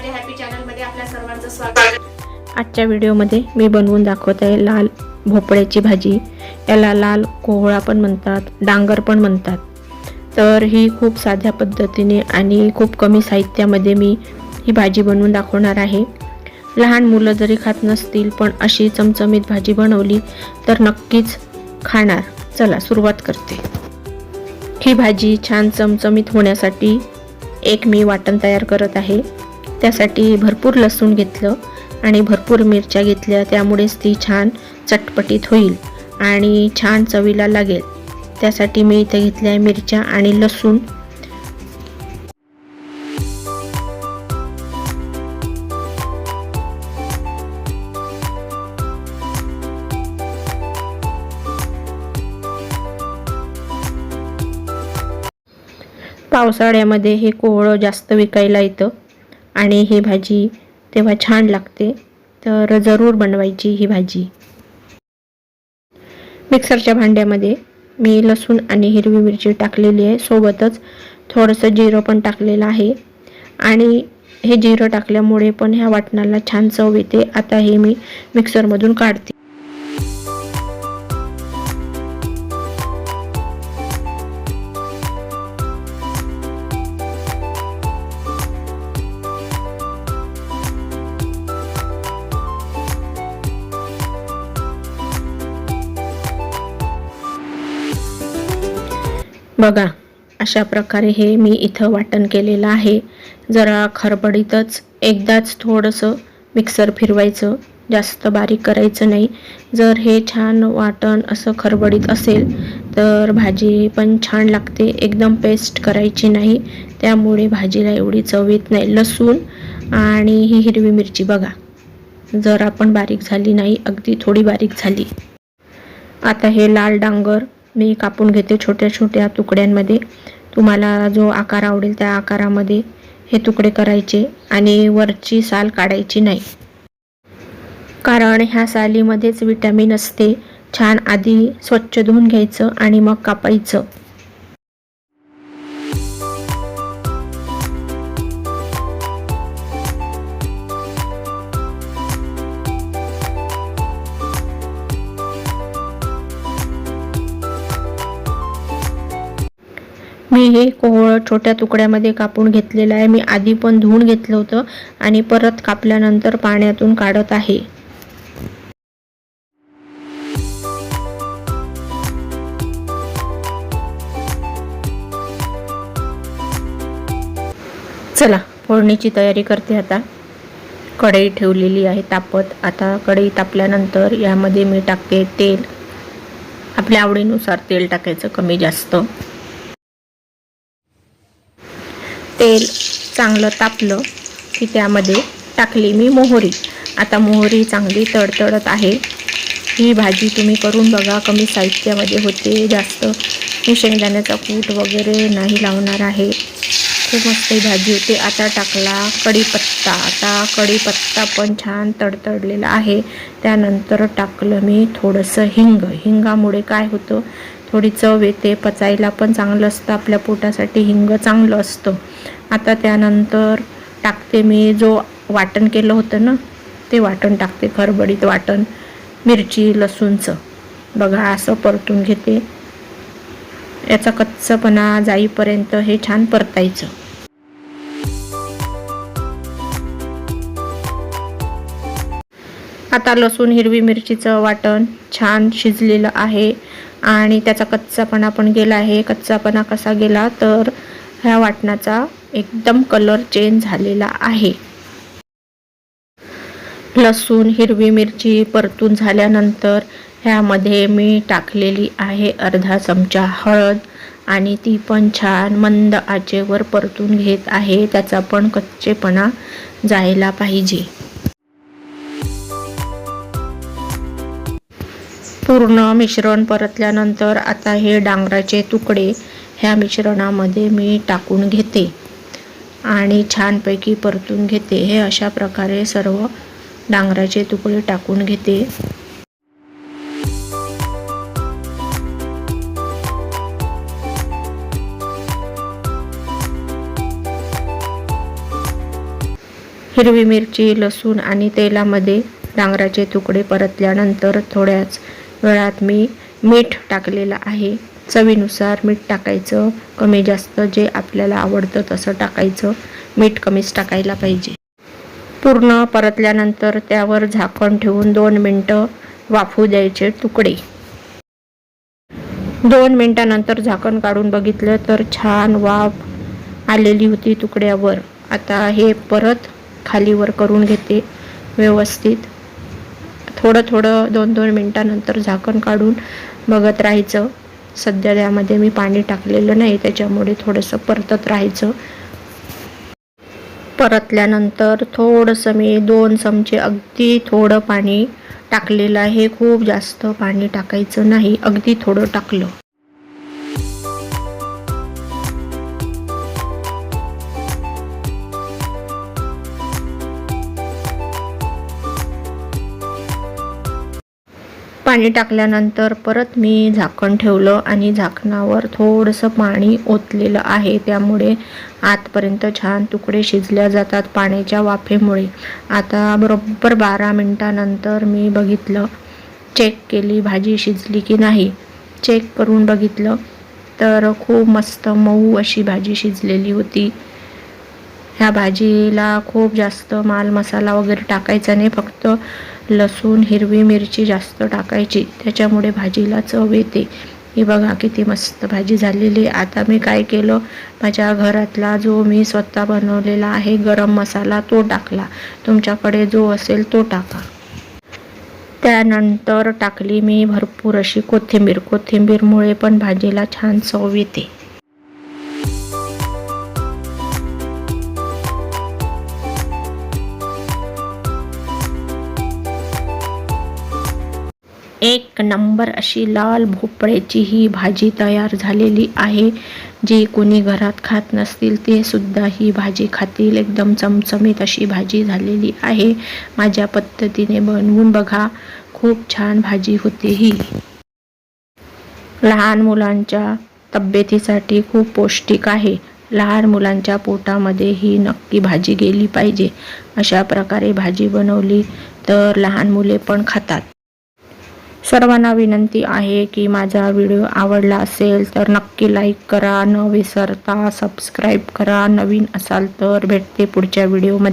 माझ्या हॅपी चॅनलमध्ये आपल्या सर्वांचं स्वागत. आजच्या व्हिडिओमध्ये मी बनवून दाखवत आहे लाल भोपळ्याची भाजी. याला लाल कोहळा पण म्हणतात डांगर पण म्हणतात. तर ही खूप साध्या पद्धतीने आणि खूप कमी साहित्यामध्ये मी ही भाजी बनवून दाखवणार आहे. लहान मुलं जरी खात नसतील पण अशी चमचमीत भाजी बनवली तर नक्कीच खाणार. चला सुरुवात करते. ही भाजी छान चमचमीत होण्यासाठी एक मी वाटण तयार करत आहे. त्यासाठी भरपूर लसूण घेतलं आणि भरपूर मिरच्या घेतल्या. त्यामुळेच ती छान चटपटीत होईल आणि छान चवीला लागेल. त्यासाठी मी इथे घेतल्या मिरच्या आणि लसूण. पावसाळ्यामध्ये हे कोवळं जास्त विकायला येतं. आणि ही भाजी तेव्हा छान लागते. तर जरूर बनवायची ही भाजी. मिक्सरच्या भांड्यामध्ये मी लसूण आणि हिरवी मिरची टाकलेली आहे. सोबतच थोडंसं जिरं पण टाकलेलं आहे. आणि हे जिरं टाकल्यामुळे पण ह्या वाटणाला छान चव येते. आता हे मी मिक्सरमधून काढते. बघा अशा प्रकारे हे मी इथं वाटण केलेलं आहे. जरा खरबडीतच एकदाच थोडंसं मिक्सर फिरवायचं जास्त बारीक करायचं नाही. जर हे छान वाटण असं खरबडीत असेल तर भाजी पण छान लागते. एकदम पेस्ट करायची नाही. त्यामुळे भाजीला एवढी चव येत नाही. लसूण आणि ही हिरवी मिरची बघा. जर आपण बारीक झाली नाही अगदी थोडी बारीक झाली. आता हे लाल डांगर मी कापून घेते छोट्या छोट्या तुकड्यांमध्ये. तुम्हाला जो आकार आवडेल त्या आकारामध्ये हे तुकडे करायचे आणि वरची साल काढायची नाही. कारण ह्या सालीमध्येच विटॅमिन असते. छान आधी स्वच्छ धुवून घ्यायचं आणि मग कापायचं. मी हे कोहळं छोट्या तुकड्यामध्ये कापून घेतलेलं आहे. मी आधी पण धुवून घेतलं होतं आणि परत कापल्यानंतर पाण्यातून काढत आहे. चला फोडणीची तयारी करते आता. कढई ठेवलेली आहे तापत. आता कढई तापल्यानंतर यामध्ये मी टाकते तेल. आपल्या आवडीनुसार तेल टाकायचं कमी जास्त. तेल चांगलं तापलं की त्यामध्ये टाकली मी मोहरी. आता मोहरी चांगली तडतडत आहे. ही भाजी तुम्ही करून बघा कमी साहित्यामध्ये होते जास्त मी शेंगदाण्याचा कूट वगैरे नाही लावणार आहे. खूप मस्त ही भाजी होते. आता टाकला कढीपत्ता. आता कढीपत्ता पण छान तडतडलेला आहे. त्यानंतर टाकलं मी थोडंसं हिंग. हिंगामुळे काय होतं? थोडी चव येते पचायला पण चांगलं असतं आपल्या पोटासाठी हिंग चांगलं असतं. आता त्यानंतर टाकते मी जो वाटण केलं होतं ना ते वाटण टाकते खरबडीत वाटण मिरची लसूणचं. बघा असं परतून घेते. याचा कच्चपणा जाईपर्यंत हे छान परतायचं. आता लसूण हिरवी मिरचीचं वाटण छान शिजलेलं आहे. आणि त्याचा कच्चापणा पण गेला आहे. कच्चापणा कसा गेला तर ह्या वाटणाचा एकदम कलर चेंज झालेला आहे. लसूण हिरवी मिरची परतून झाल्यानंतर ह्यामध्ये मी टाकलेली आहे अर्धा चमचा हळद आणि ती पण छान मंद आचेवर परतून घेत आहे. त्याचा पण कच्चेपणा जायला पाहिजे. पूर्ण मिश्रण परतल्यानंतर आता हे डांगराचे तुकडे ह्या मिश्रणामध्ये मी टाकून घेते आणि छानपैकी परतून घेते. हे अशा प्रकारे सर्व डांगराचे तुकडे टाकून घेते. हिरवी मिरची लसूण आणि तेलामध्ये डांगराचे तुकडे परतल्यानंतर थोड्याच वेळात मी मीठ टाकलेलं आहे. चवीनुसार मीठ टाकायचं. कमी जास्त जे आपल्याला आवडतं तसं टाकायचं. मीठ कमीच टाकायला पाहिजे. पूर्ण परतल्यानंतर त्यावर झाकण ठेवून दोन मिनटं वाफू द्यायचे तुकडे. दोन मिनटानंतर झाकण काढून बघितलं तर छान वाफ आलेली होती तुकड्यावर. आता हे परत खालीवर करून घेते. व्यवस्थित. थोडं थोडं दोन दोन मिनटानंतर झाकण काढून बघत राहायचं. सध्या त्यामध्ये मी पाणी टाकलेलं नाही त्याच्यामुळे थोडंसं परतत राहायचं. परतल्यानंतर थोडंसं मी दोन चमचे अगदी थोडं पाणी टाकलेलं आहे. खूप जास्त पाणी टाकायचं नाही. अगदी थोडं टाकलं. पाणी टाकल्यानंतर परत मी झाकण ठेवलं आणि झाकणावर थोडंसं पाणी ओतलेलं आहे. त्यामुळे आतपर्यंत छान तुकडे शिजल्या जातात पाण्याच्या वाफेमुळे. आता बरोबर बारा मिनटानंतर मी बघितलं चेक केली भाजी शिजली की नाही. चेक करून बघितलं तर खूप मस्त मऊ अशी भाजी शिजलेली होती. ह्या भाजीला खूप जास्त माल मसाला वगैरे टाकायचा नाही फक्त लसूण हिरवी मिरची जास्त टाकायची. त्याच्यामुळे भाजीला चव येते. ही बघा किती मस्त भाजी झालेली आहे. आता मी काय केलं माझ्या घरातला जो मी स्वतः बनवलेला आहे गरम मसाला तो टाकला. तुमच्याकडे जो असेल तो टाका. त्यानंतर टाकली मी भरपूर अशी कोथिंबीर. कोथिंबीरमुळे पण भाजीला छान चव येते. एक नंबर अशी लाल भोपळ्याची ही भाजी तयार झालेली आहे. जी कोणी घरात खात नसतील ते सुद्धा ही भाजी खातील. एकदम चमचमीत अशी भाजी झालेली आहे. माझ्या पद्धतीने बनवून बघा. खूप छान भाजी होते ही. लहान मुलांच्या तब्येतीसाठी खूप पौष्टिक आहे. लहान मुलांच्या पोटामध्ये ही नक्की भाजी गेली पाहिजे. अशा प्रकारे भाजी बनवली तर लहान मुले पण खातात. सर्वांना विनंती आहे की माझा व्हिडिओ आवडला असेल तर नक्की लाईक करा. न विसरता सबस्क्राईब करा. नवीन असाल तर भेटते पुढच्या व्हिडिओमध्ये.